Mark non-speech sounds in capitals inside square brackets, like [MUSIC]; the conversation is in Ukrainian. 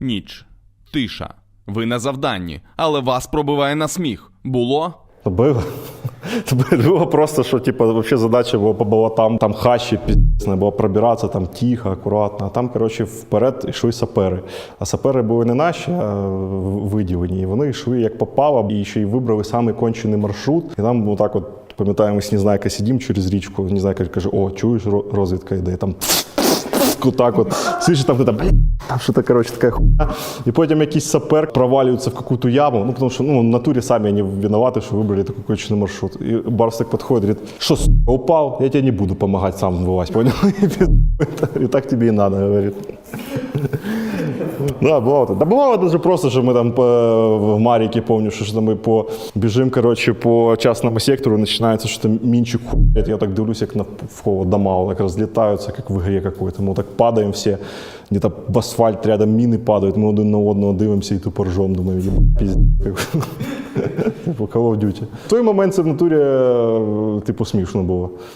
Ніч. Тиша. Ви на завданні, але вас пробиває на сміх. Було? Було. Та [LAUGHS] Було просто, що типу, вообще задача була по болотам, там хащі піздець, було пробиратися там тихо, акуратно. А там, коротше, вперед йшли сапери. А сапери були не наші, а виділені. І вони йшли як попало, і ще й вибрали самий кончений маршрут. І там отак от. Пам'ятаю, ми Незнайка через річку, Незнайка каже, о, чуєш, розвідка йде. І Там так от. Слышишь, там кто-то, там що-то, короче, така хуйня. І потім якийсь сапер провалюється в какую-то яму, ну, тому що ну, в натурі самі вони винуваті, що вибрали такий кончений маршрут. І Барсик підходить, говорить, що, сука, упав, я тебе не буду допомагати, сам вилазь, понял? [LAUGHS] І так тобі і надо, говорить. Да, бывало. так. Да бывало даже просто, что мы там по, в Маріки, помню, що, що ми по біжим, короче, по частному сектору, починається, що там мінчик хуять. Я так дивлюсь, як на в кого дома так розлітаються, як в ігрі какой-то. Ми так падаємо всі, где-то в асфальт рядом міни падають, ми один на одного дивимося і тупо ржем, думаю, єба, піздець. [LAUGHS] Типу Call of Duty. В той момент це в натурі, е, типу, смішно було.